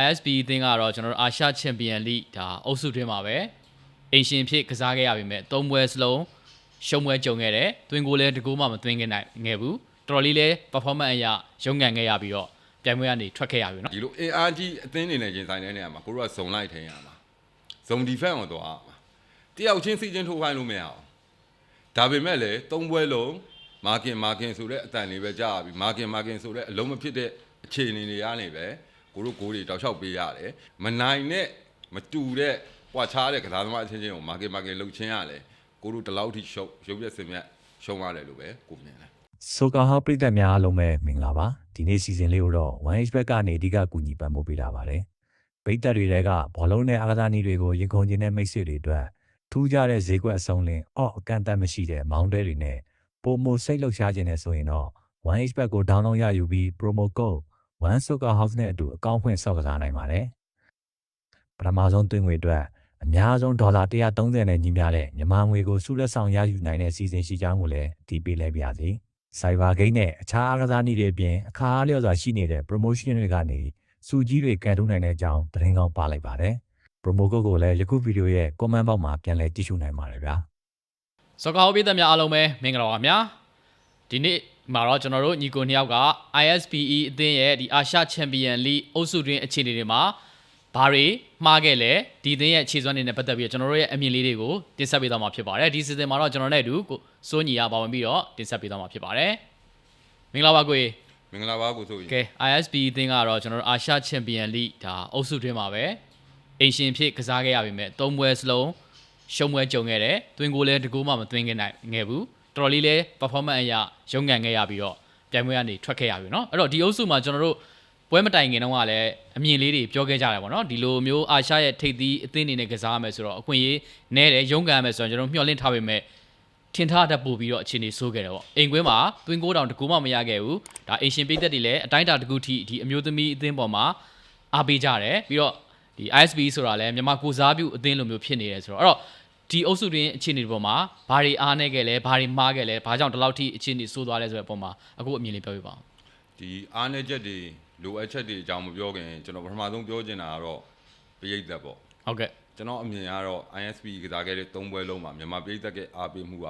ISB အသင်းကတော့ကျွန်တော်တို့အာရှချန်ပီယံလိဒါအုပ်စုတွင်းမှာပဲအင်ရှင်ဖြစ်ကစားခဲ့ရပေမဲ့၃ပွဲစလုံးရှုံးပွဲကြုံခဲ့တယ်။တွင်ကိုလည်းတကူမှမတွင်ခဲ့နိုင်ငယ်ဘူး။တော်တော်လေးလည်း performance အရရုံးကန်ခဲ့ရပြီးတော့ပြိုင်ပွဲကနေထွက်ခဲ့ရပြီနော်။ဒီလို AR ကြီးအသင်းနေနဲ့ရင်ဆိုင်တဲ့နေရာမှာကိုတို့ကဇုံလိုက်ထိုင်ရမှာ။ဇုံ defense ကိုတော့တယောက်ချင်းစီချင်းထိုးခိုင်းလို့မရအောင်။ဒါပေမဲ့လည်း၃ပွဲလုံး margin margin ဆိုတဲ့အတန်လေးပဲကြားပြီး margin margin ဆိုတဲ့အလုံးမဖြစ်တဲ့အခြေအနေတွေရနေပဲ။ ကိုတို့ကိုတွေတောက်လျှောက်ပေးရတယ်မနိုင်နဲ့မတူတဲ့ပွာချားတဲ့ကစားသမားအချင်းချင်းကိုမာကင်မာကင်လှုပ်ချင်းရတယ်ကိုတို့ဒီလောက်ထိရှုပ်ရုပ်ရက်စင်မြတ်ရှုံးရတယ်လို့ပဲကိုမြင်တယ်ဆိုကာဟောပရိသတ်များအားလုံးပဲမင်္ဂလာပါဒီနေ့စီစဉ်လေးကိုတော့ 1H ဘက်ကနေအဓိကကူညီပံ့ပိုးပေးတာပါတယ်ပရိသတ်တွေကဘောလုံးနဲ့အားကစားနည်းတွေကိုရင်ခုန်ခြင်းနဲ့မိတ်ဆွေတွေအတွက်ထူးခြားတဲ့ဈေးကွက်အစုံလင်အော့အကန့်အသတ်မရှိတဲ့မောင်းတဲတွေနဲ့ပုံမစိတ်လှုပ်ရှားခြင်းနဲ့ဆိုရင်တော့ 1H ဘက်ကို download ရယူပြီး promo code 1 Soka House နဲ့အတူအကောင့်ဖွင့်ဆောက်ကစားနိုင်ပါတယ်ပထမဆုံးသွင်းငွေအတွက်အများဆုံးဒေါ်လာ130နဲ့ညီမျှတဲ့မြန်မာငွေကိုစုလက်ဆောင်ရယူနိုင်တဲ့စီစဉ်ရှိကြောင်းကိုလည်းဒီပေးလဲပါစီ Cyber Game နဲ့အခြားအားကစားနည်းတွေအပြင်အခါအားလျော်စွာရှိနေတဲ့ promotion တွေကနေစူကြီးတွေကန်ထုတ်နိုင်တဲ့အကြောင်းသတင်းကောင်းပါလိုက်ပါတယ်။ promo code ကိုလည်းယခုဗီဒီယိုရဲ့ comment box မှာပြန်လည်ကြည့်ရှုနိုင်ပါတယ်ဗျာစောကာဟောပြည်သက်များအားလုံးပဲမင်္ဂလာပါခင်ဗျာဒီနေ့ မှာတော့ကျွန်တော်တို့ညီကိုနှစ်ယောက်က ISPE အသင်းရဲ့ဒီအာရှချန်ပီယံလိအုပ်စုတွင်းအခြေအနေတွေမှာဘာတွေမှားခဲ့လဲဒီအသင်းရဲ့ခြေစွမ်းတွေနဲ့ပတ်သက်ပြီးတော့ကျွန်တော်တို့ရဲ့အမြင်လေးတွေကိုတင်ဆက်ပေးသွားမှာဖြစ်ပါတယ်ဒီစီစဉ်မှာတော့ကျွန်တော်နဲ့အတူကိုစိုးညီရပါဝင်ပြီးတော့တင်ဆက်ပေးသွားမှာဖြစ်ပါတယ်မင်္ဂလာပါကိုကြီးမင်္ဂလာပါကိုဆိုရင်ကဲ ISP အသင်းကတော့ကျွန်တော်တို့အာရှချန်ပီယံလိဒါအုပ်စုတွင်းမှာပဲအိမ်ရှင်ဖြစ်ကစားခဲ့ရပြီမဲ့သုံးပွဲစလုံးရှုံးပွဲကြုံခဲ့တယ်တွင်ကိုလည်းတကူမှမသွင်းခဲ့နိုင်ငယ်ဘူး တော်တော်လေးလည်း performance အရရုံးကန်ခဲ့ရပြီးတော့ပြိုင်ပွဲကနေထွက်ခဲ့ရပြီเนาะအဲ့တော့ဒီအုပ်စုမှာကျွန်တော်တို့ပွဲမတိုင်ခင်တုန်းကလည်းအမြင်လေးတွေပြောခဲ့ကြတယ်ပေါ့နော်ဒီလိုမျိုးအာရှရဲ့ထိပ်သီးအသင်းအနေနဲ့ကစားရမယ်ဆိုတော့အခွင့်အရေးနဲတယ်ရုံးကန်ရမယ်ဆိုတော့ကျွန်တော်တို့မျှော်လင့်ထားပေမဲ့ထင်ထားတတ်ပို့ပြီးတော့အခြေအနေဆိုးခဲ့တယ်ပေါ့အိမ်ကွင်းမှာတွင်ကိုတောင်တကူမှမရခဲ့ဘူးဒါအင်ရှင်ပိတ်သက်တွေလည်းအတိုင်းအတာတကူထိဒီအမျိုးသမီးအသင်းပေါ်မှာအားပေးကြတယ်ပြီးတော့ဒီ ISB ဆိုတာလည်းမြန်မာကိုစားပြုအသင်းလိုမျိုးဖြစ်နေတယ်ဆိုတော့အဲ့တော့ ဒီအုပ်စုတွင်းအခြေအနေတွေပေါ်မှာဘာတွေအားနေခဲ့လဲဘာတွေမှားခဲ့လဲဘာကြောင့်ဒီလောက်ထိအခြေအနေဆိုးသွားလဲဆိုတဲ့အပေါ်မှာအခုအမြင်လေးပြောပြပါဦးဒီအားနည်းချက်တွေလိုအပ်ချက်တွေအကြောင်းမပြောခင်ကျွန်တော်ပထမဆုံးပြောချင်တာကတော့ပရိသတ်ပေါ့ဟုတ်ကဲ့ကျွန်တော်အမြင်ကတော့ ISP ကစားခဲ့တဲ့၃ပွဲလုံးမှာမြန်မာပရိသတ်ကအားပေးမှုက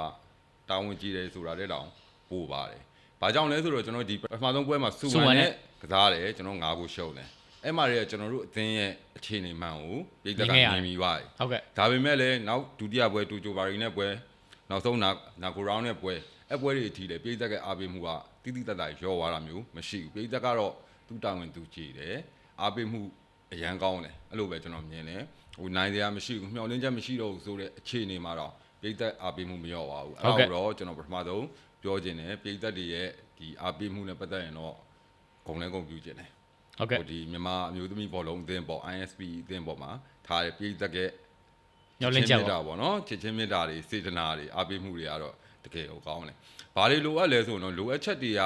တာဝန်ကြီးတယ်ဆိုတာတဲ့တောင်ပို့ပါတယ်။ဘာကြောင့်လဲဆိုတော့ကျွန်တော်ဒီပထမဆုံးပွဲမှာစူဝန်နဲ့ကစားတယ်ကျွန်တော်၅ခုရှုံးတယ်။ အဲ့မှာတွေကကျွန်တော်တို့အသင်းရဲ့အခြေအနေမှန်ကိုပရိသတ်ကမြင်ပြီးပါတယ်ဟုတ်ကဲ့ဒါပေမဲ့လည်းနောက်ဒုတိယပွဲတူဂျိုဘာရီနဲ့ပွဲနောက်ဆုံးနာနာကိုရောင်းနဲ့ပွဲအဲ့ပွဲတွေအထိလည်းပြည်သက်ကအားပေးမှုကတိတိတတ်တာရောသွားတာမျိုးမရှိဘူးပြည်သက်ကတော့သူ့တာဝန်သူကြည်တယ်အားပေးမှုအရန်ကောင်းတယ်အဲ့လိုပဲကျွန်တော်မြင်တယ်ဟိုနိုင်စရာမရှိဘူးမျှော်လင့်ချက်မရှိတော့ဘူးဆိုတဲ့အခြေအနေမှာတော့ပြည်သက်အားပေးမှုမလျော့ပါဘူးအဲ့ဒါတော့ကျွန်တော်ပထမဆုံးပြောခြင်းတယ်ပြည်သက်တွေရဲ့ဒီအားပေးမှုနဲ့ပတ်သက်ရင်တော့ဂုံလဲဂုံပြူခြင်းတယ် ဟုတ်ကဲ့ဟိုဒီမြန်မာအမျိုးသမီးဘောလုံးအသင်းပေါ့ ISP အသင်းပေါ့မှာထားတဲ့ပြည်သက်ကညှော်လင့်ချက်ချစ်ပေါ့တာပေါ့နော်ချစ်ချင်းမေတ္တာတွေစေတနာတွေအားပေးမှုတွေကတော့တကယ်ကိုကောင်းတယ်။ဘာတွေလိုအပ်လဲဆိုတော့လိုအပ်ချက်တွေက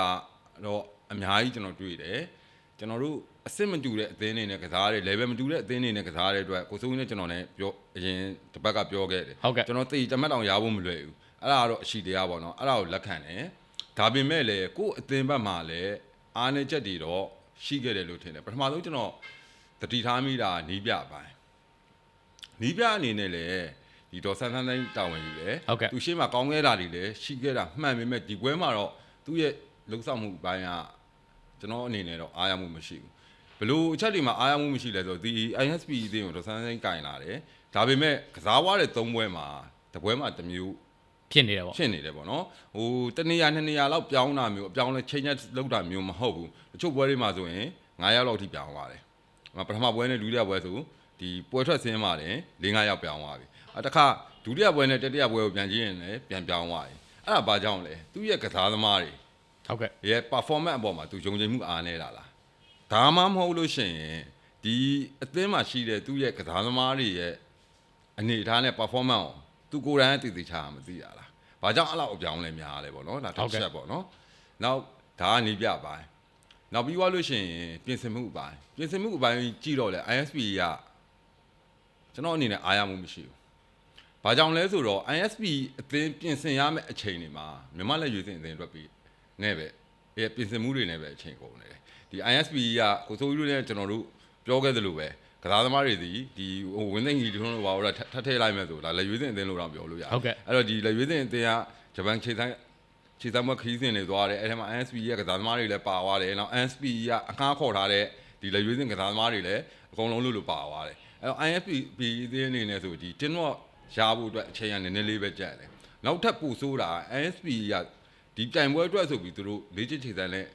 တော့အများကြီးကျွန်တော်တွေ့တယ်။ကျွန်တော်တို့အစ်စ်မတူတဲ့အသင်းတွေနဲ့ကစားတယ် level မတူတဲ့အသင်းတွေနဲ့ကစားတဲ့အတွက်ကိုစိုးနဲ့ကျွန်တော်လည်းပြောအရင်တစ်ပတ်ကပြောခဲ့တယ်ဟုတ်ကဲ့ကျွန်တော်သိတမတ်တောင်ရဖို့မလွယ်ဘူး။အဲ့ဒါကတော့အရှိတရားပေါ့နော်။အဲ့ဒါကိုလက်ခံတယ်။ဒါပေမဲ့လည်းကိုယ့်အသင်းဘက်မှာလည်းအားနည်းချက်တွေတော့ ရှိခဲ့တယ်လို့ထင်တယ်။ပထမဆုံးကျွန်တော်တတိထားမိတာနီးပြအပိုင်းနီးပြအနေနဲ့လည်းဒီဒေါ်ဆန်းဆန်းတိုင်းတာဝန်ယူတယ်ဟုတ်ကဲ့သူရှေ့မှာကောင်းခဲ့တာတွေလည်းရှိခဲ့တာမှန်ပေမဲ့ဒီပွဲမှာတော့သူ့ရဲ့လုံဆောင်မှုအပိုင်းကကျွန်တော်အနေနဲ့တော့အားရမှုမရှိဘူးဘလို့အချက်တွေမှာအားရမှုမရှိလဲဆိုတော့ဒီ ISP အသင်းကိုဒေါ်ဆန်းဆန်းတိုင်းကင်လာတယ်ဒါပေမဲ့ကစားွားတဲ့၃ပွဲမှာတစ်ပွဲမှာတစ်မျိုး ဖြစ်နေတယ်ပေါ့ဖြစ်နေတယ်ပေါ့နော်ဟိုတနေရာနှစ်နေရာလောက်ပြောင်းတာမျိုးအပြောင်းလဲချိန်ချက်လောက်တာမျိုးမဟုတ်ဘူးတချို့ပွဲတွေမှာဆိုရင်9ရောက်လောက်ထိပြောင်းသွားတယ်ဟိုပထမပွဲနဲ့ဒုတိယပွဲဆိုဒီပွဲထွက်ဆင်းမှာတယ်၄၅ရောက်ပြောင်းသွားပြီအတခါဒုတိယပွဲနဲ့တတိယပွဲကိုပြန်ကြည့်ရင်လည်းပြန်ပြောင်းသွားပြီအဲ့ဒါဘာကြောင့်လဲသူ့ရဲ့ကစားသမားတွေဟုတ်ကဲ့ရဲ့ performance အပေါ်မှာသူယုံကြည်မှုအားနေတာလားဒါမှမဟုတ်လို့ရှိရင်ဒီအသင်းမှာရှိတဲ့သူ့ရဲ့ကစားသမားတွေရဲ့အနေအထားနဲ့ performance ကို သူကိုယ်တိုင်တည်တည်ချာမသိရလားဘာကြောင့်အဲ့လောက်အပြောင်းလဲများလဲပေါ့နော်ဒါတစ်ချက်ပေါ့နော်နောက်ဒါကနေပြပိုင်းနောက်ပြီးသွားလို့ရှိရင်ပြင်ဆင်မှုအပိုင်းပြင်ဆင်မှုအပိုင်းကြည့်တော့လေ ISP ကကျွန်တော်အနေနဲ့အားရမှုမရှိဘူးဘာကြောင့်လဲဆိုတော့ ISP အသင်းပြင်ဆင်ရမယ့်အချိန်တွေမှာမြန်မာလက်ရွေးစင်အသင်းအတွက်ပြီးနဲ့ပဲအဲပြင်ဆင်မှုတွေနဲ့ပဲအချိန်ကုန်နေတယ်ဒီ ISP ကကိုစိုးကြီးတို့နဲ့ကျွန်တော်တို့ဟပြောခဲ့သလိုပဲ ကစားသမားတွေဒီဒီဟိုဝင်းသိန်းကြီးထွန်းတို့ဘာလို့ထပ်ထပ်ထည့်လိုက်မဲ့ဆိုဒါလက်ရွေးစင်အသင်းလို့တော့ပြောလို့ရတယ်ဟုတ်ကဲ့အဲ့တော့ဒီလက်ရွေးစင်အသင်းကဂျပန်ခြေဆိုင်ခြေဆိုင်မခရီးစဉ်တွေသွားတယ်အဲ့ထဲမှာ NSP ရဲ့ကစားသမားတွေလည်းပါသွားတယ်နောက် NSP ကအခါခေါ်ထားတဲ့ဒီလက်ရွေးစင်ကစားသမားတွေလည်းအကုန်လုံးလို့လို့ပါသွားတယ်အဲ့တော့ IFP အသင်းအနေနဲ့ဆိုဒီတင်းတော့ရဖို့အတွက်အချိန်ရနည်းနည်းလေးပဲကြက်တယ်နောက်ထပ်ပို့ဆိုးတာ NSP ကဒီတိုင်ပွဲအတွက်ဆိုပြီးသူတို့လေးချစ်ခြေဆိုင်နဲ့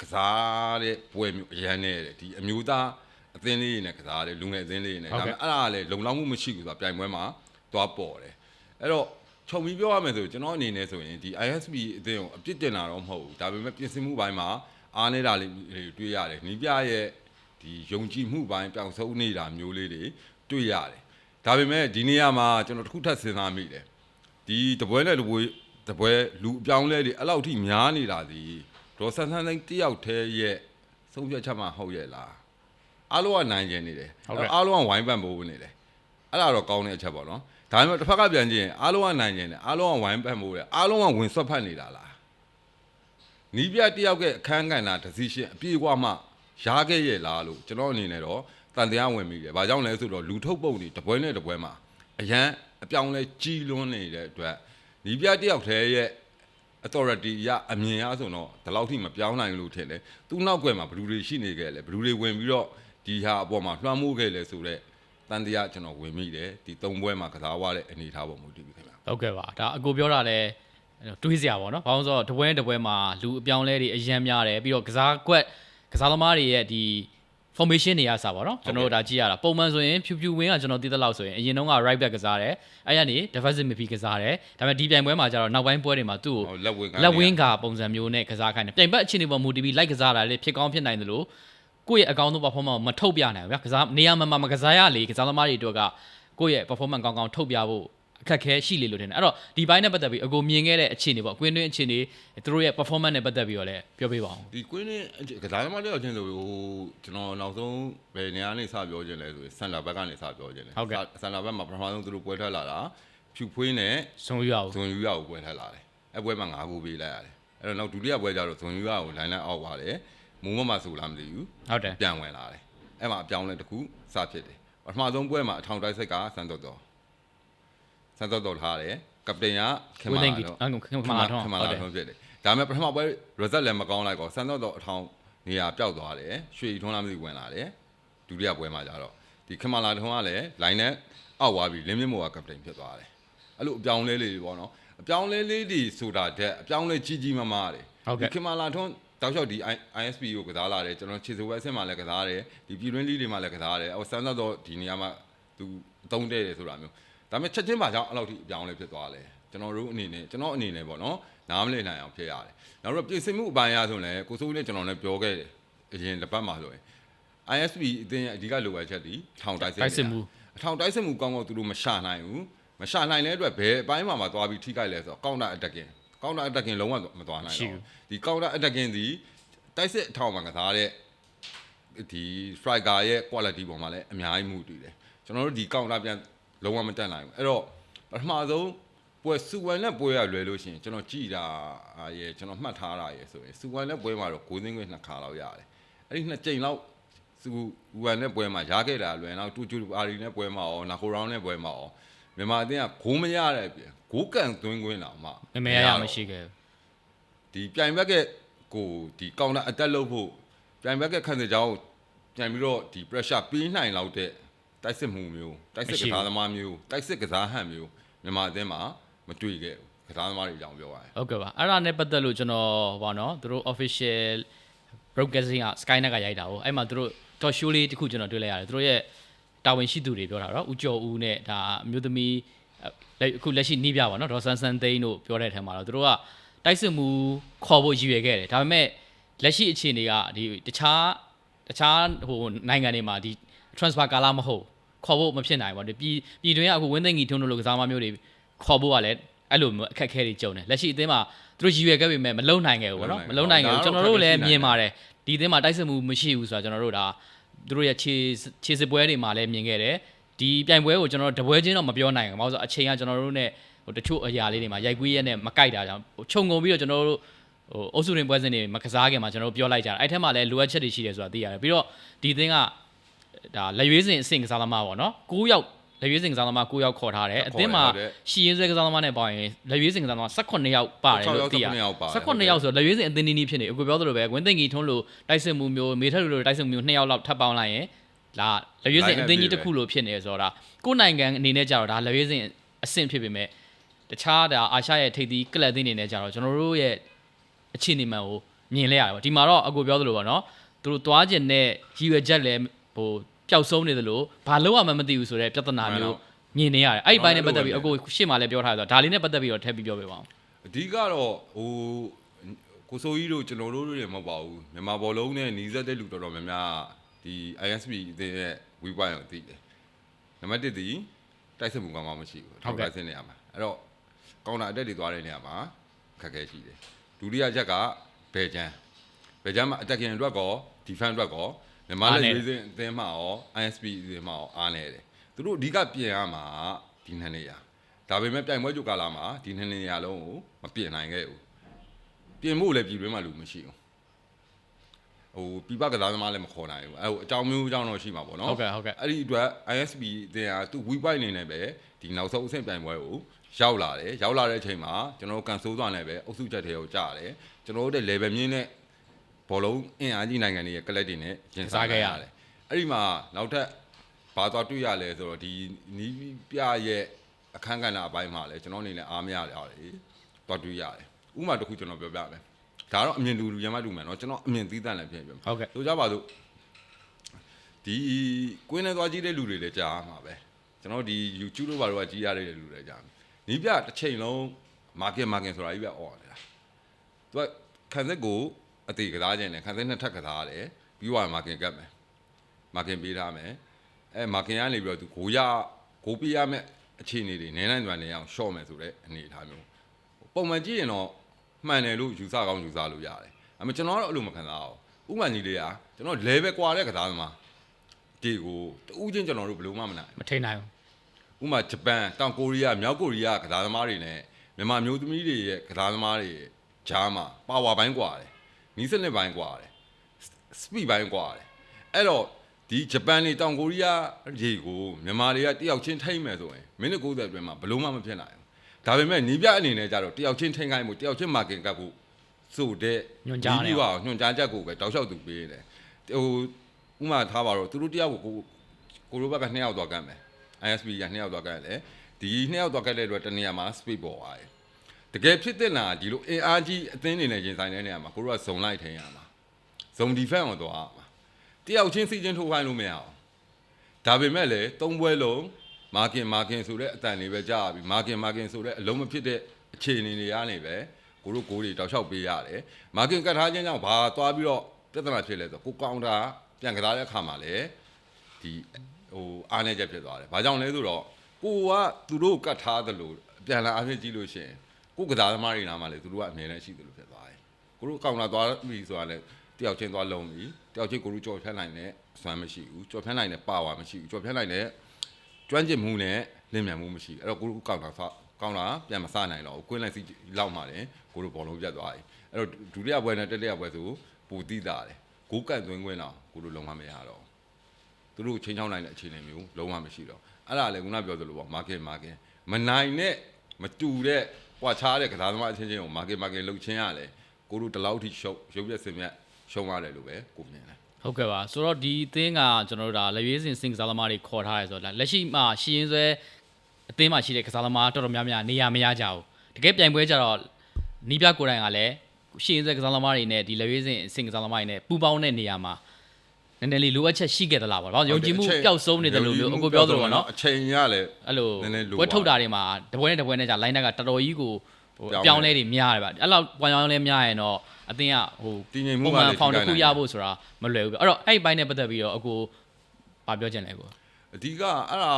ကစားတဲ့ပွဲမျိုးအရန်နေတယ်ဒီအမျိုးသား အသင်းလေးတွေနဲ့ကစားတယ်လူငယ်အသင်းလေးတွေနဲ့ဟုတ်ဒါပေကဲ့မဲ့အဲ့ဒါကလည်းလုံလောက်မှုမရှိဘူးဆိုတာပြိုင်ပွဲမှာသွားပေါ်တယ်အဲ့တော့ခြုံပြီးပြောရမယ်ဆိုကျွန်တော်အနေနဲ့ဆိုရင်ဒီ ISP အသင်းကိုအပြစ်တင်တာတော့မဟုတ်ဘူးဒါပေမဲ့ပြင်ဆင်မှုပိုင်းမှာအားနေတာလေးတွေတွေ့ရတယ်နီးပြရဲ့ဒီယုံကြည်မှုပိုင်းပြောင်ဆုံးနေတာမျိုးလေးတွေတွေ့ရတယ်ဒါပေမဲ့ဒီနေရာမှာကျွန်တော်တစ်ခုထပ်စဉ်းစားမိတယ်ဒီတပွဲနဲ့တပွဲတပွဲလူအပြောင်းလဲတွေအဲ့လောက်ထိများနေတာဒီဒေါ်ဆန်းဆန်းသိန်းတယောက်တည်းရဲ့ဆုံးဖြတ်ချက်မှဟုတ်ရဲ့လား အားလုံးကနိုင်ကျင်နေတယ်ဟုတ်ကဲ့အားလုံးကဝိုင်းပန်ဖို့နေတယ်အဲ့ဒါတော့ကောင်းတဲ့အချက်ပေါ့နော်ဒါပေမဲ့တစ်ဖက်ကပြန်ကြည့်ရင်အားလုံးကနိုင်ကျင်တယ်အားလုံးကဝိုင်းပန်ဖို့တယ်အားလုံးကဝင်ဆွတ်ဖက်နေတာလားနီးပြတယောက်ကအခန်းကဏ္ဍ decision အပြည့်အဝမှရခဲ့ရဲ့လားလို့ကျွန်တော်အနေနဲ့တော့တန်တရားဝင်မိတယ်။ဘာကြောင့်လဲဆိုတော့လူထုတ်ပုံတွေတပွဲနဲ့တပွဲမှာအရန်အပြောင်းလဲကြီးလွန်းနေတဲ့အတွက်နီးပြတယောက်တည်းရဲ့ authority ရအမြင်ရဆိုတော့ဒီလောက်ထိမပြောင်းနိုင်လို့ထင်တယ်။သူ့နောက်ကွယ်မှာဘယ်သူတွေရှိနေခဲ့လဲဘယ်သူတွေဝင်ပြီးတော့ ဒီဟာအပေါ်မှာလွှမ်းမိုးခဲ့လဲဆိုတော့တန်တရားကျွန်တော်ဝင်မိတယ်ဒီသုံးပွဲမှာကစားရတဲ့အနေအထားပေါ်မူတည်ပြီးခင်ဗျာဟုတ်ကဲ့ပါဒါအကိုပြောတာလဲတွေးစရာပေါ့နော်ဘာလို့လဲဆိုတော့တပွဲနဲ့တပွဲမှာလူအပြောင်းလဲတွေအရန်များတယ်ပြီးတော့ကစားကွက်ကစားသမားတွေရဲ့ဒီ formation တွေရစားပါတော့ကျွန်တော်တို့ဒါကြည့်ရတာပုံမှန်ဆိုရင်ဖြူဖြူဝင်းကကျွန်တော်သိတဲ့လောက်ဆိုရင်အရင်တုန်းက right back ကစားတယ်အဲ့ရနေ defensive midfield ကစားတယ်ဒါပေမဲ့ဒီပြိုင်ပွဲမှာကျတော့နောက်ပိုင်းပွဲတွေမှာသူ့ကိုဟိုလက်ဝင်ကလက်ဝင်းကပုံစံမျိုးနဲ့ကစားခိုင်းတယ်ပြိုင်ဘက်အခြေအနေပေါ်မူတည်ပြီးလိုက်ကစားတာလေဖြစ်ကောင်းဖြစ်နိုင်တယ်လို့ ကိုယ့်ရဲ့အကောင့်ဆုံး performance ကိုမထုတ်ပြနိုင်ဘူးဗျာကစားနေရာမှာမကစားရလေကစားသမားတွေအတွက်ကကိုယ့်ရဲ့ performance ကောင်းကောင်းထုတ်ပြဖို့အခက်ခဲရှိလေလို့ထင်တယ်အဲ့တော့ဒီဘိုင်းနဲ့ပတ်သက်ပြီးအကိုမြင်ခဲ့တဲ့အခြေအနေပေါ့ကွင်းတွင်းအခြေအနေသူတို့ရဲ့ performance နဲ့ပတ်သက်ပြီးတော့လည်းပြောပြပါအောင်ဒီကွင်းနဲ့ကစားသမားတယောက်ချင်းဆိုဟိုကျွန်တော်နောက်ဆုံးဘယ်နေရာနေစပြောခြင်းလဲဆိုရင်ဆန်လာဘက်ကနေစပြောခြင်းလဲဆန်လာဘက်မှာပထမဆုံးသူတို့ပွဲထွက်လာတာဖြူဖွေးနဲ့ဇုံယူအောင်ဇွန်ယူရကိုပွဲထွက်လာတယ်အဲပွဲမှာ9ခုပေးလိုက်ရတယ်အဲ့တော့နောက်ဒုတိယပွဲကျတော့ဇွန်ယူရကိုလိုင်းလိုက်အောက်ပါတယ် မုံမမဆိုလားမသိဘူးဟုတ်တယ်ပြန်ဝင်လာတယ်အဲ့မှာအပြောင်းလဲတစ်ခုစဖြစ်တယ်ပထမဆုံးပွဲမှာအထောင်တိုက်စိတ်ကဆန်တော်တော်ဆန်တော်တော်ထားတယ်ကပတိန်ကခင်ဝမာင်းသိန်းတော့ကြီးအငုခင်မာထွန်းခမဟုတ်လာတယ်ထုံးဖြစ်တယ်ဒါပေမဲ့ပထမပွဲ result လည်းမကောင်းလိုက်ကောဆန်တော့တော့အထောင်နေရာပျောက်သွားတယ်ရွှေထွန်းလာမသိဝင်လာတယ်ဒုတိယပွဲမှာကျတော့ဒီခမလာထုံးကလည်း line နဲ့အောက်သွားပြီးလင်းမြင့်မို့ကကပတိန်ဖြစ်သွားတယ်အဲ့လိုအပြောင်းလဲလေးတွေပေါ့နော်အပြောင်းလဲလေးတွေဆိုတာတဲ့အပြောင်းလဲကြီးကြီးမားမားတယ်ဟုတ်ကဲ့ဒီခမလာထုံး တောက်လျှောက်ဒီ ISP ကိုကစားလာတယ်ကျွန်တော်ခြေစဝဲအဆင့်မှာလည်းကစားတယ်ဒီပြည်တွင်းလီးတွေမှာလည်းကစားတယ်အော်ဆန်တော့ဒီနေရာမှာသူအသုံးတဲ့တယ်ဆိုတာမျိုးဒါပေမဲ့ချက်ချင်းပါကြောင့်အဲ့လောက်ထိအပြောင်းလဲဖြစ်သွားတယ်ကျွန်တော်တို့အနေနဲ့ကျွန်တော်အနေနဲ့ပေါ့နော်နားမလည်နိုင်အောင်ဖြစ်ရတယ်နောက်တော့ပြင်ဆင်မှုအပိုင်းအရဆိုရင်ကိုစိုးနဲ့ကျွန်တော်လည်းပြောခဲ့တယ်အရင်တစ်ပတ်မှာဆိုရင် ISP အတင်းရဲ့အဓိကလိုအပ်ချက်ဒီထောင်တိုက်စစ်တိုက်စစ်မှုအထောင်တိုက်စစ်မှုကောင်းကောင်းသူတို့မရှာနိုင်ဘူးမရှာနိုင်တဲ့အတွက်ဘယ်အပိုင်းမှာမှသွားပြီးထိခိုက်လဲဆိုတော့ကောင်းတာအတက်ကင် ကောင်းတာအတက်ကင်လုံးဝမသွားနိုင်ရှိတော့ဘူးဒီကောင်းတာအတက်ကင်ဒီတိုက်စစ်အထောင်မှာကစားတဲ့ဒီ striker ရဲ့ quality ပေါ်မှာလည်းအများကြီးမှုတည်တယ်ကျွန်တော်တို့ဒီကောင်းတာပြန်လုံးဝမတက်နိုင်ဘူးအဲ့တော့ပထမဆုံးပွဲစုဝိုင်းနဲ့ပွဲရလွယ်လို့ရှိရင်ကျွန်တော်ကြည်တာရဲ့ကျွန်တော်မှတ်ထားတာရဲ့ဆိုရင်စုဝိုင်းနဲ့ပွဲမှာတော့9သိန်းခွင့်နှစ်ခါလောက်ရတယ်အဲ့ဒီနှစ်ကြိမ်လောက်စုဝိုင်နဲ့ပွဲမှာရခဲ့တာလွယ်နောက်တူကျူအာရီနဲ့ပွဲမှာရောနာခိုရောင်းနဲ့ပွဲမှာရော မြန်မာအသင်းကဂိုးမရတဲ့အပြင်ဂိုးကန်သွင်းခွင့်တော့မှမမေရရမရှိခဲ့ဘူးဒီပြိုင်ဘက်ကကိုဒီကောင်တာအတက်လုပ်ဖို့ပြိုင်ဘက်ကခန့်စကြောင်းပြန်ပြီးတော့ဒီ pressure ပေးနိုင်လောက်တဲ့တိုက်စစ်မှုမျိုးတိုက်စစ်ကစားသမားမျိုးတိုက်စစ်ကစားဟန်မျိုးမြန်မာအသင်းမှာမတွေ့ခဲ့ဘူးကစားသမားတွေအကြောင်းပြောရတယ်ဟုတ်ကဲ့ပါအဲ့ဒါနဲ့ပတ်သက်လို့ကျွန်တော်ဘာနော်သူတို့ official broadcasting က Skynet ကရိုက်တာကိုအဲ့မှာသူတို့ talk show လေးတစ်ခုကျွန်တော်တွေ့လိုက်ရတယ်သူတို့ရဲ့ တာဝန်ရှိသူတွေပြောတာတော့ဦးကျော်ဦးနဲ့ဒါအမျိုးသမီးလက်အခုလက်ရှိနှီးပြပါနော်ဒေါ်ဆန်းဆန်းသိန်းတို့ပြောတဲ့အထက်မှာတော့သူတို့ကတိုက်စစ်မှုခေါ်ဖို့ရည်ရွယ်ခဲ့တယ်ဒါပေမဲ့လက်ရှိအခြေအနေကဒီတခြားတခြားဟိုနိုင်ငံတွေမှာဒီ transfer ကာလမဟုတ်ခေါ်ဖို့မဖြစ်နိုင်ပါဘူးဒီပြည်ပြည်တွင်းကအခုဝင်းသိန်းကြီးထုံးတို့လိုကစားမမျိုးတွေခေါ်ဖို့ကလည်းအဲ့လိုမျိုးအခက်အခဲတွေကြုံတယ်လက်ရှိအသင်းမှာသူတို့ရည်ရွယ်ခဲ့ပေမဲ့မလုံနိုင်ခဲ့ဘူးပေါ့နော်မလုံနိုင်ခဲ့ဘူးကျွန်တော်တို့လည်းမြင်ပါတယ်ဒီအသင်းမှာတိုက်စစ်မှုမရှိဘူးဆိုတာကျွန်တော်တို့ဒါ သူတို့ရဲ့ခြေခြေစစ်ပွဲတွေမှာလည်းမြင်ခဲ့တယ်ဒီပြိုင်ပွဲကိုကျွန်တော်တို့တပွဲချင်းတော့မပြောနိုင်ဘူးဘာလို့ဆိုအချိန်ကကျွန်တော်တို့ ਨੇ ဟိုတချို့အရာလေးတွေမှာရိုက်ကွေးရက်နဲ့မကိုက်တာကြောင့်ဟိုခြုံငုံပြီးတော့ကျွန်တော်တို့ဟိုအုပ်စုတွင်ပွဲစဉ်တွေမကစားခင်မှာကျွန်တော်တို့ပြောလိုက်ကြတာအဲ့ထက်မှလည်းလိုအပ်ချက်တွေရှိတယ်ဆိုတာသိရတယ်ပြီးတော့ဒီအသင်းကဒါလက်ရွေးစင်အဆင့်ကစားသမားပေါ့နော်9ယောက် လက်ရွေးစင်ကစားသမား9ယောက်ခေါ်ထားတယ်အသင်းမှာဟုတ်တယ်ရှီရင်ဆွဲကစားသမားနဲ့ပေါရင်လက်ရွေးစင်ကစားသမား18ယောက်ပါတယ်လို့သိရ18ယောက်ပါတယ်18ယောက်ဆိုတော့လက်ရွေးစင်အသင်းနီးနီးဖြစ်နေအခုပြောသလိုပဲဝင်းသိင်ကြီးထွန်းလို့တိုက်စစ်မှုမျိုးမေထက်လိုလိုတိုက်စစ်မှုမျိုး2ယောက်လောက်ထပ်ပေါင်းလိုက်ရင်ဒါလက်ရွေးစင်အသင်းကြီးတစ်ခုလို့ဖြစ်နေဆိုတော့ဒါကိုယ်နိုင်ငံအနေနဲ့ကြတော့ဒါလက်ရွေးစင်အဆင့်ဖြစ်ပေမဲ့တခြားဒါအာရှရဲ့ထိပ်သီးကလပ်သင်းအနေနဲ့ကြတော့ကျွန်တော်တို့ရဲ့အခြေအနေမှန်ကိုမြင်လဲရတယ်ပေါ့ဒီမှာတော့အကိုပြောသလိုပေါ့နော်သူတို့သွားကျင်တဲ့ရည်ရွယ်ချက်လည်းဟို ပျောက်ဆုံးနေသလိုဘာလို့မှမသိဘူးဆိုတဲ့ပြဿနာမျိုးမြင်နေရတယ်အဲ့ဒီဘိုင်းနဲ့ပတ်သက်ပြီးအကိုရှေ့မှာလည်းပြောထားတယ်ဆိုတော့ဒါလေးနဲ့ပတ်သက်ပြီးတော့ထပ်ပြီးပြောပေးပါဦးအဓိကတော့ဟိုကိုစိုးကြီးတို့ကျွန်တော်တို့တွေမဟုတ်ပါဘူးမြန်မာဘောလုံးနဲ့ညီဆက်တဲ့လူတော်တော်များများဒီ ISP အသင်းရဲ့ website ကိုသိတယ်နံပါတ်1ဒီတိုက်စစ်မှုကောင်းကောင်းမရှိဘူးထောက်တိုက်စစ်နေရမှာအဲ့တော့ကောင်တာအတက်တွေသွားတဲ့နေရာမှာခက်ခဲရှိတယ်ဒုတိယချက်ကဘယ်ချမ်းဘယ်ချမ်းမှာအတက်ကင်အတွက်ကော defense အတွက်ကော မြန်မာလက်ရေးစင်းအသင်းမှာရော ISP အသင်းမှာရောအားနေတယ်သူတို့အဓိကပြင်ရမှာဒီနှစ်နေရာဒါပေမဲ့ပြိုင်ပွဲကြိုကာလာမှာဒီနှစ်နေရာလုံးကိုမပြင်နိုင်ခဲ့ဘူးပြင်ဖို့လည်းပြည်တွင်းမှာလူမရှိဘူးဟိုပြပကစားသမားလည်းမခေါ်နိုင်ဘူးအဲဟိုအကြောင်းမျိုးအကြောင်းတော့ရှိမှာပေါ့နော်ဟုတ်ကဲ့ဟုတ်ကဲ့အဲ့ဒီအတွက် ISB တင်ဟာသူ web site နေနဲ့ပဲဒီနောက်ဆုံးအဆင့်ပြိုင်ပွဲကိုရောက်လာတယ်ရောက်လာတဲ့အချိန်မှာကျွန်တော်တို့ကန်ဆိုးသွားနေပဲအုပ်စုချက်တွေကိုကြားရတယ်ကျွန်တော်တို့တဲ့ level မြင့်တဲ့ ဘောလုံးအင်အားကြီးနိုင်ငံတွေရဲ့ကလပ်တွေနဲ့ကျင်စားခဲ့ရတယ်အဲ့ဒီမှာနောက်ထပ်ဘာသွားတွေ့ရလဲဆိုတော့ဒီနီးပြရဲ့ အခန်းကဏ္ဍအပိုင်းမှာလည်းကျွန်တော်အနေနဲ့အားမရတယ်အားလေတော်တွေ့ရတယ်ဥပမာတစ်ခုကျွန်တော်ပြောပြမယ်ဒါတော့အမြင်တူလူရမတူမယ်เนาะကျွန်တော်အမြင်သီးသန့်လည်းဖြစ်ပြမယ် ဟုတ်ကဲ့ ဆိုကြပါစို့ဒီကွင်းထဲသွားကြည့်တဲ့လူတွေလည်းကြားမှာပဲကျွန်တော်ဒီ YouTube တို့ဘာလို့ကကြီးရတဲ့လူတွေကြားမှာနီးပြတစ်ချိန်လုံး market market ဆိုတာကြီးပဲអော်နေတာသူကခံစစ်ကို အသေးကစားခြင်းနဲ့ခံစစ်နှစ်ထပ်ကစားရတယ်ပြီးတော့ market ကတ်မယ် market ပေးထားမယ်အဲ market ကနေပြီးတော့သူကိုရကိုပေးရမယ်အခြေအနေတွေနည်းနိုင်တယ်နေအောင် short မယ်ဆိုတဲ့အနေအထားမျိုးပုံမှန်ကြည့်ရင်တော့မှန်တယ်လို့ယူဆကောင်းယူဆလို့ရတယ်အမေကျွန်တော်ကတော့အဲ့လိုမခံစားအောင်ဥပမာကြီးလေးอ่ะကျွန်တော် level ကွာတဲ့ကစားသမားဒီကိုတူးချင်းကျွန်တော်တို့ဘယ်လို့မှမနိုင် မထိန်နိုင်ဘူး ဥပမာဂျပန်တောင်ကိုရီးယားမြောက်ကိုရီးယားကစားသမားတွေနဲ့မြန်မာမျိုးသမီးတွေရဲ့ကစားသမားတွေဂျားမှာပါဝါပိုင်းกว่าတယ် နီးစနစ်ပိုင်းกว่าတယ်စပီပိုင်းกว่าတယ်အဲ့တော့ဒီဂျပန်နေတောင်ကိုရီးယားရေကိုမြန်မာတွေကတယောက်ချင်းထိမ့်မယ်ဆိုရင်မိနစ်90အတွင်းမှာဘယ်လို့မှမဖြစ်နိုင်ဘူးဒါပေမဲ့နီးပြအနေနဲ့ကြတော့တယောက်ချင်းထိမ့်ခိုင်းမှုတယောက်ချင်းမာကင်ကပ်ဖို့ဆိုတဲ့ ညွှန်ကြားနေ ပြီးပါညွှန်ကြားချက်ကိုပဲတောက်လျှောက်သူပေးတယ်ဟိုဥပမာထားပါတော့သူတို့တယောက်ကိုကိုကိုလိုဘက်က2ယောက်သွားကမ်းမယ် ISP က2ယောက်သွားကမ်းတယ်ဒီ2ယောက်သွားကမ်းတဲ့အတွက်တနေရာမှာ speed ပေါ်သွားတယ် တကယ်ဖြစ်တဲ့နာဒီလိုအင်အားကြီးအသင်းနေနဲ့ရင်ဆိုင်တဲ့နေရာမှာကိုတို့ကဇုံလိုက်ထင်ရမှာဇုံ defense ကိုသွားမှာတယောက်ချင်းစီချင်းထိုးခိုင်းလို့မရအောင်ဒါပေမဲ့လည်းသုံးပွဲလုံးမာကင်မာကင်ဆိုတဲ့အတန်လေးပဲကြားရပြီမာကင်မာကင်ဆိုတဲ့အလုံးမဖြစ်တဲ့အခြေအနေတွေကနေပဲကိုတို့ကိုတွေတောက်လျှောက်ပေးရတယ်မာကင်ကတ်ထားခြင်းကြောင့်ဘာသွားပြီးတော့ပြဿနာဖြစ်လဲဆိုကိုကောင်တာပြန်ကစားတဲ့အခါမှာလည်းဒီဟိုအားနေချက်ဖြစ်သွားတယ်ဘာကြောင့်လဲဆိုတော့ကိုကသူတို့ကတ်ထားသလိုပြန်လာအဖြစ်ကြည့်လို့ရှိရင် ကိုကစားသမားတွေနားမှာလည်းသူတို့ကအမြဲတမ်းရှိသလိုဖြစ်သွားတယ်ကိုတို့ကောင်တာသွားပြီဆိုတာလည်းတယောက်ချင်းသွားလုံးပြီတယောက်ချင်းကိုတို့ကြော်ဖြတ်နိုင်တဲ့အစွမ်းမရှိဘူးကြော်ဖြတ်နိုင်တဲ့ပါဝါမရှိဘူးကြော်ဖြတ်နိုင်တဲ့ကျွမ်းကျင်မှုနဲ့လင်းမြန်မှုမရှိဘူးအဲ့တော့ကိုတို့ကောက်တာဖကောင်းတာပြန်မစနိုင်တော့ဘူးကွင်းလိုက်စီလောက်မှတယ်ကိုတို့ဘောလုံးပြတ်သွားပြီအဲ့တော့ဒုတိယပွဲနဲ့တတိယပွဲဆိုပူတိတာတယ်ကိုကန်သွင်းခွင်းတော့ကိုတို့လုံးဝမရတော့သူတို့ချင်းချောင်းနိုင်တဲ့အခြေအနေမျိုးလုံးဝမရှိတော့အဲ့ဒါလည်းခုနပြောသလိုပေါ့မာကင်မာကင်မနိုင်နဲ့မတူတဲ့ ပွာချားတဲ့ကစားသမားအချင်းချင်းကိုမာကင်မာကင်လှုပ်ချင်းရတယ်ကိုတို့ဒီလောက်ထိရှုပ်ရုပ်ရက်စင်မြတ်ရှုံးရတယ်လို့ပဲကိုမြင်တယ်ဟုတ်ကဲ့ပါဆိုတော့ဒီအသင်းကကျွန်တော်တို့ဒါလက်ရွေးစင်စင်ကစားသမားတွေခေါ်ထားရဲဆိုတော့ဒါလက်ရှိမှာရှီရင်ဆွဲအသင်းမှာရှိတဲ့ကစားသမားတော်တော်များများနေရာမရကြဘူးတကယ်ပြိုင်ပွဲကြတော့နီးပြကိုယ်တိုင်ကလည်းရှီရင်ဆွဲကစားသမားတွေနဲ့ဒီလက်ရွေးစင်စင်ကစားသမားတွေနဲ့ပူပေါင်းတဲ့နေရာမှာ နည်းနည်းလေးလိုအပ်ချက်ရှိခဲ့သလားပေါ့။ဘာလို့ယုံကြည်မှုပျောက်ဆုံးနေတယ်လို့မျိုးအကိုပြောသလိုပေါ့နော် အချိန်ရလဲ ။အဲ့လို နည်းနည်းလို ပွဲထုတ်တာတွေမှာတပွဲနဲ့တပွဲနဲ့ကြာလိုင်းနက်ကတော်တော်ကြီးကိုဟိုအ ပြော ပြော င်း င်း လဲ လဲတွေများတယ်ဗျ။အဲ့လောက်ပွားရောင်းလဲများရင်တော့အသင်းကဟို တည်ငြိမ်မှု ပုံ က မှန် လည်း ဖောင်တစ်ခု ထိ ရ ခိုက်နိုင်တယ် ဖို့ဆိုတာမလွယ်ဘူးဗျအဲ့တော့အဲ့ဒီဘိုင်းနဲ့ပတ်သက်ပြီးတော့အကိုဘာပြောချင်လဲကို အဓိကအဲ့ဒါ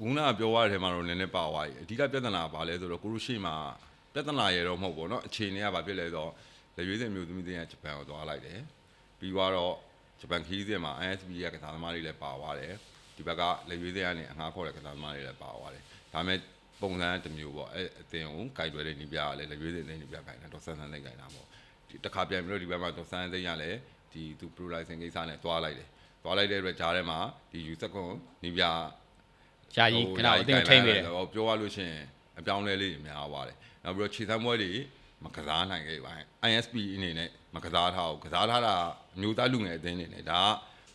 ခုနကပြောရတဲ့ထဲမှာတော့နည်းနည်းပါသွားပြီအဓိကပြဿနာကဘာလဲဆိုတော့ကိုရုရှိမှာပြဿနာရတော့မဟုတ်ဘူးเนาะအခြေအနေကဘာဖြစ်လဲဆိုတော့လက်ရွေးစင်မျိုးသမီးတွေကဂျပန်ကိုသွားလိုက်တယ်ပြီးတော့ ဂျပန်ခီးစင်မှာ ISB ရဲ့ကစားသမားတွေလည်းပါသွားတယ်ဒီဘက်ကလက်ရွေးစင်ကနေအငှားခေါ်တဲ့ကစားသမားတွေလည်းပါသွားတယ်ဒါပေမဲ့ပုံစံတစ်မျိုးပေါ့အဲ့အတင်ကိုကြိုက်တွယ်တဲ့နေပြကလည်းလက်ရွေးစင်နဲ့နေပြခိုင်းတာတော့ဆန်းဆန်းလေးခိုင်းတာပေါ့ဒီတစ်ခါပြန်ပြီးတော့ဒီဘက်မှာတော့ဆန်းစိမ့်ရလဲဒီသူ pro license ကိစ္စနဲ့တွားလိုက်တယ်သွားလိုက်တဲ့အတွက်ဂျားထဲမှာဒီယူဆက်ကွန်နီးပြယာယီခဏအတင်းထိမ့်ပေးတယ်ဟိုပြောရလို့ရှိရင်အပြောင်းလဲလေးတွေများပါတယ်နောက်ပြီးတော့ခြေစမ်းပွဲတွေမကစားနိုင်ခဲ့ပါဘူး ISP အနေနဲ့ မကစားထားဘူးကစားထားတာအမျိုးသားလူငယ်အသင်းနေနဲ့ဒါ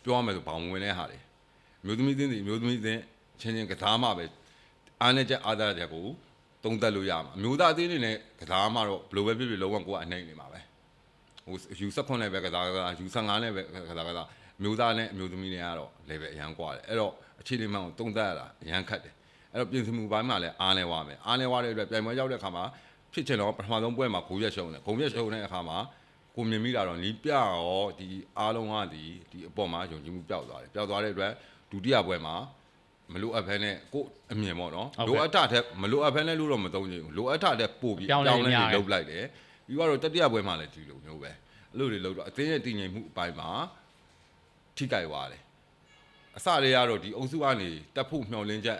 ကပြောရမယ်ဆိုဘောင်ဝင်တဲ့ဟာတွေအမျိုးသမီးအသင်းတွေအမျိုးသမီးအသင်းချင်းချင်းကစားမှပဲအားနဲ့ချက်အားသားချက်ကိုတုံးသက်လို့ရမှာအမျိုးသားအသင်းတွေနဲ့ကစားမှတော့ဘယ်လိုပဲဖြစ်ဖြစ်လုံးဝကိုယ်ကအနိုင်နေမှာပဲဟို U18 နဲ့ပဲကစားကစား U15 နဲ့ပဲကစားကစားအမျိုးသားနဲ့အမျိုးသမီးတွေကတော့ level အရန်กว่าတယ်အဲ့တော့အခြေအနေမှန်ကိုတုံးသက်ရတာအရန်ခတ်တယ် အဲ့တော့ပြင်ဆင်မှုပိုင်းမှာလည်းအားနေသွားမယ်အားနေသွားတဲ့အတွက်ပြိုင်ပွဲရောက်တဲ့အခါမှာဖြစ်ချင်တော့ပထမဆုံးပွဲမှာဂိုးရက်ရှုံးတယ်ဂိုးရက်ရှုံးတဲ့အခါမှာ ကိုမြင်မိတာတော့နီးပြရောဒီအားလုံးကဒီဒီအပေါ်မှာယုံကြည်မှုပျောက်သွားတယ်ပျောက်သွားတဲ့အတွက်ဒုတိယပွဲမှာမလိုအပ်ဘဲနဲ့ကိုယ်အမြင်ပေါ့နော်လိုအပ်တာထက်မလိုအပ်ဘဲနဲ့လို့တော့မသုံးချင်ဘူးလိုအပ်တာထက်ပို့ပြီးလဲနေလုပ်လိုက်တယ်ပြီးတော့တတိယပွဲမှာလည်းဒီလိုမျိုးပဲအဲ့လိုတွေလုပ်တော့အသင်းရဲ့တည်ငြိမ်မှုအပိုင်းမှာထိကြိုက်သွားတယ်အစတွေကတော့ဒီအုပ်စုကနေတက်ဖို့မျှော်လင့်ချက်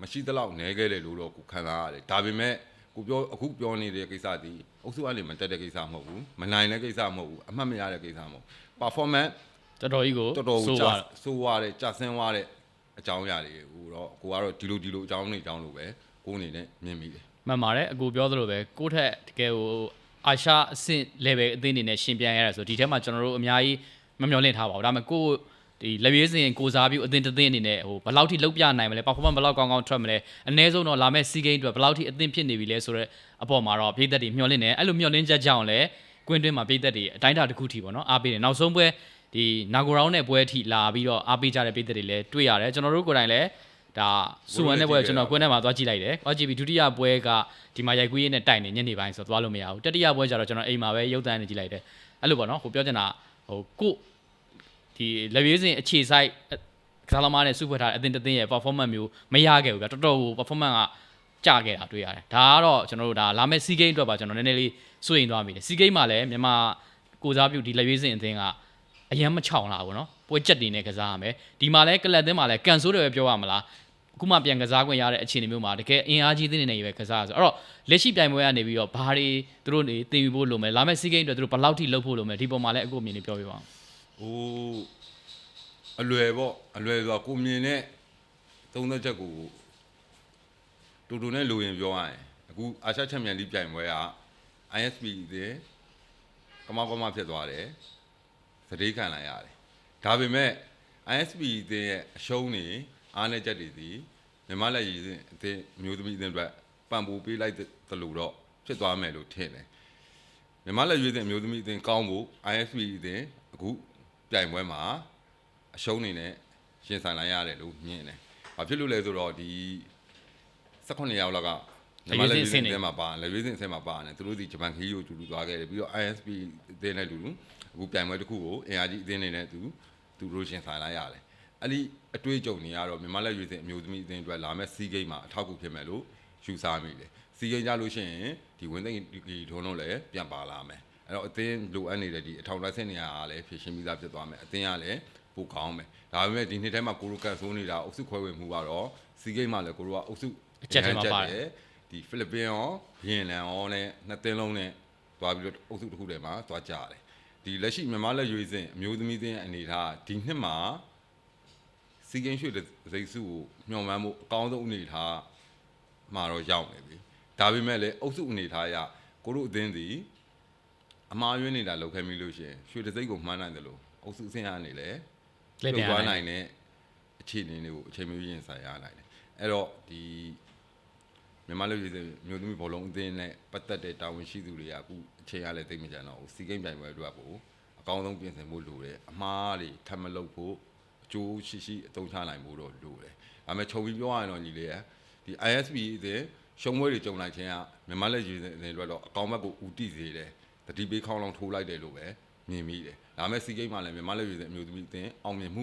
မရှိသလောက်နဲခဲ့တယ်လို့တော့ကိုခံစားရတယ်ဒါပေမဲ့ ကိုပြောအခုပြောနေတဲ့ကိစ္စဒီအုပ်စုအနေမတက်တဲ့ကိစ္စမဟုတ်ဘူးမနိုင်တဲ့ကိစ္စမဟုတ်ဘူးအမှတ်မရတဲ့ကိစ္စမဟုတ် performance တော်တော်ကြီးကိုတော်တော်ဆိုးကြာသွားဆိုးရတဲ့ကြာဆင်းသွားတဲ့အကြောင်းအရာတွေကိုတော့ကိုကတော့ဒီလိုဒီလိုအကြောင်းတွေအကြောင်းလိုပဲကိုအနေနဲ့မြင်မိတယ်မှန်ပါတယ်အကူပြောသလိုပဲကိုယ့်ထက်တကယ်ဟိုအာရှအဆင့် level အသင်းအနေနဲ့ရှင်ပြိုင်ရတာဆိုဒီထဲမှာကျွန်တော်တို့အများကြီးမမျှော်လင့်ထားပါဘူးဒါပေမဲ့ကိုယ့် ဒီလက်ရွေးစင်ကိုစားပြုအသင်းတစ်သင်းအနေနဲ့ဟိုဘယ်လောက်ထိလောက်ပြနိုင်မလဲ performance ဘယ်လောက်ကောင်းကောင်းထွက်မလဲအနည်းဆုံးတော့လာမယ့် SEA Games အတွက်ဘယ်လောက်ထိအသင်းဖြစ်နေပြီလဲဆိုတော့အပေါ်မှာတော့ပြည်သက်တွေမျှော်လင့်နေအဲ့လိုမျှော်လင့်ချက်ကြောင့်လည်းကွင်းတွင်းမှာပြည်သက်တွေအတိုင်းအတာတစ်ခုထိပေါ့နော်အားပေးတယ်နောက်ဆုံးပွဲဒီနာဂိုရောင်းတဲ့ပွဲအထိလာပြီးတော့အားပေးကြတဲ့ပြည်သက်တွေလည်းတွေ့ရတယ်ကျွန်တော်တို့ကိုယ်တိုင်လည်းဒါစူဝမ်တဲ့ပွဲကိုကျွန်တော်ကွင်းထဲမှာသွားကြည့်လိုက်တယ်။သွားကြည့်ပြီးဒုတိယပွဲကဒီမှာရိုက်ကူးရေးနဲ့တိုက်နေညနေပိုင်းဆိုတော့သွားလို့မရဘူး။တတိယပွဲကျတော့ကျွန်တော်အိမ်မှာပဲရုပ်သံနဲ့ကြည့်လိုက်တယ်။အဲ့လိုပေါ့နော်။ဟိုပြောချင်တာဟိုကို ဒီလက်ရွေးစင်အခြေဆိုင်ကစားသမားနဲ့စုဖွဲ့ထားတဲ့အသင်းတစ်သင်းရဲ့ performance မျိုးမရခဲ့ဘူးဗျာတော်တော်ဟို performance ကကျခဲ့တာတွေ့ရတယ်ဒါကတော့ကျွန်တော်တို့ဒါလာမယ့် SEA Game အတွက်ပါကျွန်တော်နည်းနည်းလေးစိုးရိမ်သွားမိတယ် SEA Game မှာလည်းမြန်မာကိုစားပြုဒီလက်ရွေးစင်အသင်းကအရန်မချောင်လာဘူးเนาะပွဲချက်တွေနဲ့ကစားရမယ်ဒီမှာလည်းကလပ်အသင်းမှာလည်းကန်ဆိုးတယ်ပဲပြောရမလားအခုမှပြန်ကစားခွင့်ရတဲ့အခြေအနေမျိုးမှာတကယ်အင်အားကြီးသင်းတွေနဲ့ပဲကစားရဆိုအဲ့တော့လက်ရှိပြိုင်ပွဲကနေပြီးတော့ဘာတွေသူတို့နေတင်ယူဖို့လိုမယ်လာမယ့် SEA Game အတွက်သူတို့ဘယ်လောက်ထိလုပ်ဖို့လိုမယ်ဒီပုံမှာလည်းအခုအမြင်လေးပြောပြပါဦး ဟိုအလွယ်ပေါ့အလွယ်ဆိုတော့ကိုမြင်တဲ့သုံးသက်ချက်ကိုတူတူနဲ့လိုရင်ပြောရရင်အခုအာရှချန်ပီယံလိပြိုင်ပွဲက ISP တဲ့ကမောက်ကမဖြစ်သွားတယ်သတိခံလိုက်ရတယ်ဒါပေမဲ့ ISP တဲ့ရဲ့အရှုံးနေအားနည်းချက်တွေဒီမြန်မာလက်ရည်စဉ်အသင်းမျိုးသမီးအသင်းအတွက်ပံ့ပိုးပေးလိုက်တယ်လို့တော့ဖြစ်သွားမယ်လို့ထင်တယ်မြန်မာလက်ရွေးတဲ့အမျိုးသမီးအသင်းကောင်းဖို့ ISP အသင်းအခု ပြိုင်ပွဲမှာအရှုံးနေနဲ့ရှင်ဆိုင်လိုက်ရတယ်လို့မြင်တယ်။ဘာဖြစ်လို့လဲဆိုတော့ဒီ18ရောက်လောက်ကမြန်မာလက်ရွေးတဲ့အသင်းမှာပါလက်ရွေးတဲ့အသင်းမှာပါတယ်သူတို့ဒီဂျပန်ခီးကိုတူတူသွားခဲ့တယ်ပြီးတော့ ISP အသင်းနဲ့တူတူအခုပြိုင်ပွဲတစ်ခုကိုအင်အားကြီးအသင်းတွေနဲ့သူသူတို့ရှင်ဆိုင်လိုက်ရတယ်။အဲ့ဒီအတွေ့အကြုံတွေကတော့မြန်မာလက်ရွေးတဲ့အမျိုးသမီးအသင်းအတွက်လာမဲ့စီးဂိမ်းမှာအထောက်အကူဖြစ်မယ်လို့ယူဆမိတယ်။စီးဂိမ်းကြလို့ရှိရင်ဒီဝင်းသိန်းဒီထုံးလုံးလည်းပြန်ပါလာမယ်။ အဲ့တော့အသင်းလိုအပ်နေတဲ့ဒီအထောက်အထားစနေရအားလည်းဖြည့်ရှင်းပြီးသားဖြစ်သွားမယ်။အသင်းကလည်းပိုကောင်းမယ်။ဒါပေမဲ့ဒီနှစ်ထဲမှာကိုရိုကန်ဆိုးနေတာအုပ်စုခွဲဝေမှုကတော့စီးဂိမ်းမှာလည်းကိုရိုကအုပ်စုအချက်ထဲမှာပါတယ်ဒီဖိလစ်ပင်းရောဗီယက်နမ်ရောနဲ့နှစ်သင်းလုံးနဲ့သွားပြီးတော့အုပ်စုတစ်ခုတည်းမှာသွားကြတယ်ဒီလက်ရှိမြန်မာလက်ရွေးစင်အမျိုးသမီးသင်းရဲ့အနေထားဒီနှစ်မှာစီကင်းရွှေစိတ်စုကိုမျှော်မှန်းမှုအကောင်းဆုံးအနေထားမှာတော့ရောက်နေပြီဒါပေမဲ့လည်းအုပ်စုအနေထားအရကိုတို့အသင်းစီ အမားယွင်းနေတာလောက်ခဲ့မိလို့ရှိရင်ရွှေတစိတ်ကိုမှန်းနိုင်တယ်လို့အုပ်စုအဆင့်အနေနဲ့လက်ပြန်သွားရနိုနိုင်င်တဲ့အခြေအနေတွေကိုအချိန်မရွေးရင်ဆိုင်ရနိုင်တယ်အဲ့တော့ဒီမြန်မာလူကြီးတွေမျိုးသမီးဘောလုံးအသင်းနဲ့ပတ်သက်တဲ့တာဝန်ရှိသူတွေကအခုအချိန်ရလဲသိမကြတော့ဘူးစီကိန်းပြိုင်ပွဲအတွက်ကိုအကောင်းဆုံးပြင်ဆင်ဖို့လိုတယ်အမားတွေထပ်မလုပ်ဖို့အကျိုးရှိရှိအသုံးချနိုင်ဖို့တော့လိုတယ်ဒါပေမဲ့ခြုံပြီးပြောရရင်တော့ညီလေးရဒီ ISP အသင်းရှုံးပွဲတွေကြုံလိုက်ခြင်းကမြန်မာလက်ကြီးအသင်းအတွက်တော့အကောင်းဘက်ကိုဦးတည်စေတယ် တတိပေးခေါင်းလောင်ထိုးလိုက်တယ်လို့ပဲမြင်မိတယ်ဒါပေမဲ့စီကိန်းမှလည်းမြန်မာလက်ကြီးအမျိုးသမီးအသင်းအောင်မြင်မှု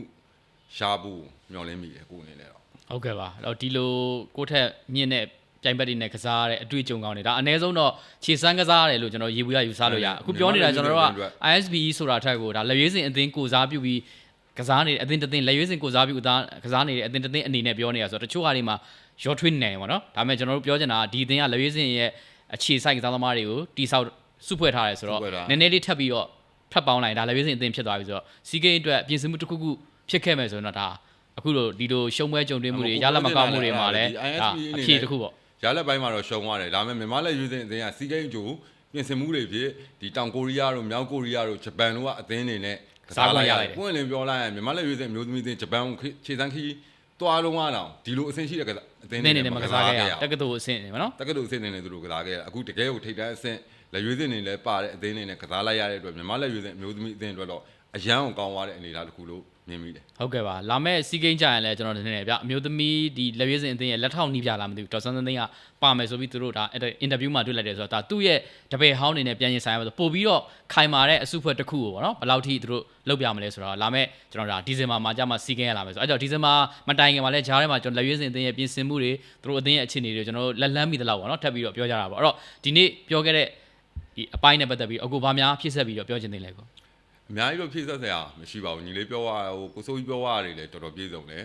ရှားဖို့မျှော်လင့်မိတယ်ကိုယ်အနေနဲ့တော့ဟုတ်ကဲ့ပါအဲ့တော့ဒီလိုကိုယ့်ထက်မြင့်တဲ့ပြိုင်ဘက်တွေနဲ့ကစားရတဲ့အတွေ့အကြုံကောင်းတွေဒါအနည်းဆုံးတော့ခြေစမ်းကစားရတယ်လို့ကျွန်တော်ရေဘူးရယူဆလို့ရအခုပြောနေတာကျွန်တော်တို့က ISBE ဆိုတာထက်ကိုဒါလက်ရွေးစင်အသင်းကိုစားပြုပြီးကစားနေတဲ့အသင်းတစ်သင်းလက်ရွေးစင်ကိုစားပြုအသားကစားနေတဲ့အသင်းတစ်သင်းအနေနဲ့ပြောနေတာဆိုတော့တချို့ဟာတွေမှာရောထွေးနေတယ်ပေါ့နော်ဒါပေမဲ့ကျွန်တော်တို့ပြောချင်တာကဒီအသင်းကလက်ရွေးစင်ရဲ့အခြေစိုက်ကစားသမားတွေကိုတိဆောက် စုဖွဲ့ထားတယ်ဆိုတော့နည်းနည်းလေးထပ်ပြီးတော့ထပ်ပေါင်းလိုက်ဒါလက်ရွေးစင်အသင်းဖြစ်သွားပြီဆိုတော့စီဂိမ်းအတွက်ပြင်ဆင်မှုတစ်ခုခုဖြစ်ခဲ့မယ်ဆိုရင်တော့ဒါအခုလိုဒီလိုရှုံးပွဲကြုံတွေ့မှုတွေအခုရလက်မကောင်းမှုတွေမှာလည်းဒီဒါ ISP အအနေနဲ့ဖြေတစ်ခုပေါ့ရလက်ပိုင်းမှာတော့ရှုံသွားတယ်ဒါပေမဲ့မြန်မာလက်ရွေးစင်အသင်းကစီးကိန်းအကျိုးပြင်ဆင်မှုတွေဖြစ်ဒီတောင်ကိုရီးယားတို့မြောက်ကိုရီးယားတို့ဂျပန်တို့ကအသင်းတွေနဲ့ကစားလိုက်ရတယ်ပွင့်လင်းပြောလိုက်ရင်မြန်မာလက်ရွေးစင်အမျိုးသမီးအသင်းဂျပန်ကိုခြေစမ်းခီးတွားလုံးကတော့ဒီလိုအဆင့်ရှိတဲ့ကအသင်းနည်းနည်းတွေနဲ့မကစားခဲ့ရတက္ကသိုလ်အဆင့်နေမနော်တက္ကသိုလ်အဆင့်နေနဲ့သူတို့ကစားခဲ့ရအခုတကယ်ကိုထိပ်တန်းအဆင့် လက်ရွေးစင်တွေလည်းပါတဲ့အသင်းတွေနဲ့ကစားလိုက်ရတဲ့အတွက်မြန်မာလက်ရွေးစင်အမျိုးသမီးအသင်းအတွက်တော့အရန်အောင်ကောင်းသွားတဲ့အနေအထားတစ်ခုလို့မြင်မိတယ်ဟုတ်ကဲ့ပါလာမဲ့စီးကိန်းကြရင်လည်းကျွန်တော်တင်နေဗျအမျိုးသမီးဒီလက်ရွေးစင်အသင်းရဲ့လက်ထောက်နှီးပြလာမသိဘူးဒေါ်စန်းစန်းသိန်းကပါမယ်ဆိုပြီးသူတို့ဒါအင်တာဗျူးမှာတွေ့လိုက်တယ်ဆိုတော့ဒါသူ့ရဲ့တပည့်ဟောင်းအနေနဲ့ပြန်ရင်ဆိုင်ရမှာဆိုပို့ပြီးတော့ခိုင်မာတဲ့အစုဖွဲ့တစ်ခုကိုပေါ့နော်ဘယ်လောက်ထိသူတို့လုပ်ပြမလဲဆိုတော့လာမဲ့ကျွန်တော်ဒါဒီဇင်ဘာမှာကြာမှစီးကိန်းရလာမယ်ဆိုတော့အဲ့တော့ဒီဇင်ဘာမတိုင်ခင်မှာလည်းဂျားထဲမှာကျွန်တော်လက်ရွေးစင်အသင်းရဲ့ပြင်ဆင်မှုတွေသူတို့အသင်းရဲ့အခြေအနေတွေကျွန်တော်တို့လက်လန်းမိသလောက်ပေါ့နော်ထပ်ပြီးတော့ပြောကြတာပေါ့အဲ့တော့ဒီနေ့ပြောခဲ့တဲ့ ဒီအပိုင်းနဲ့ပတ်သက်ပြီးအခုဘာများဖြစ်ဆက်ပြီးတော့ပြောချင်သေးလဲကိုအများကြီးတော့ဖြည့်ဆက်စရာမရှိပါဘူးညီလေးပြောရဟိုကိုစိုးကြီးပြောရတယ်လေတော်တော်ပြည့်စုံတယ်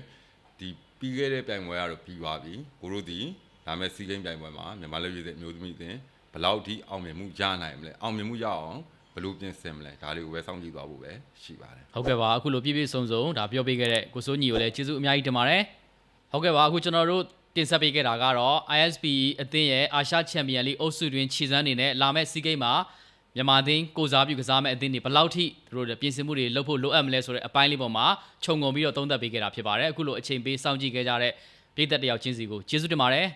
ဒီပြီးခဲ့တဲ့ပြိုင်ပွဲကတော့ပြီးသွားပြီကိုတို့ဒီဒါမဲ့စီးကိန်းပြိုင်ပွဲမှာမြန်မာလက်ရွေးစင်အမျိုးသမီးအသင်းဘယ်လောက်ထိအောင်မြင်မှုရနိုင်မလဲအောင်မြင်မှုရအောင်ဘယ်လိုပြင်ဆင်မလဲဒါတွေကိုပဲစောင့်ကြည့်သွားဖို့ပဲရှိပါတယ်ဟုတ်ကဲ့ပါအခုလိုပြည့်ပြည့်စုံစုံဒါပြောပေးခဲ့တဲ့ကိုစိုးညီကိုလည်းကျေးဇူးအများကြီးတင်ပါတယ်ဟုတ်ကဲ့ပါအခုကျွန်တော်တို့ တင်ဆက်ပေးခဲ့တာကတော့ ISP အသင်းရဲ့အာရှချန်ပီယံလိအုပ်စုတွင်ခြေစမ်းနေနဲ့လာမဲ့စီးကိန်းမှာမြန်မာအသင်းကိုစားပြုကစားမဲ့အသင်းတွေဘယ်လောက်ထိသူတို့ပြင်ဆင်မှုတွေလုပ်ဖို့လိုအပ်မလဲဆိုတဲ့အပိုင်းလေးပေါ်မှာခြုံငုံပြီးတော့သုံးသပ်ပေးခဲ့တာဖြစ်ပါတယ်အခုလိုအချိန်ပေးစောင့်ကြည့်ခဲ့ကြတဲ့ပြည်သက်တယောက်ချင်းစီကိုကျေးဇူးတင်ပါတယ်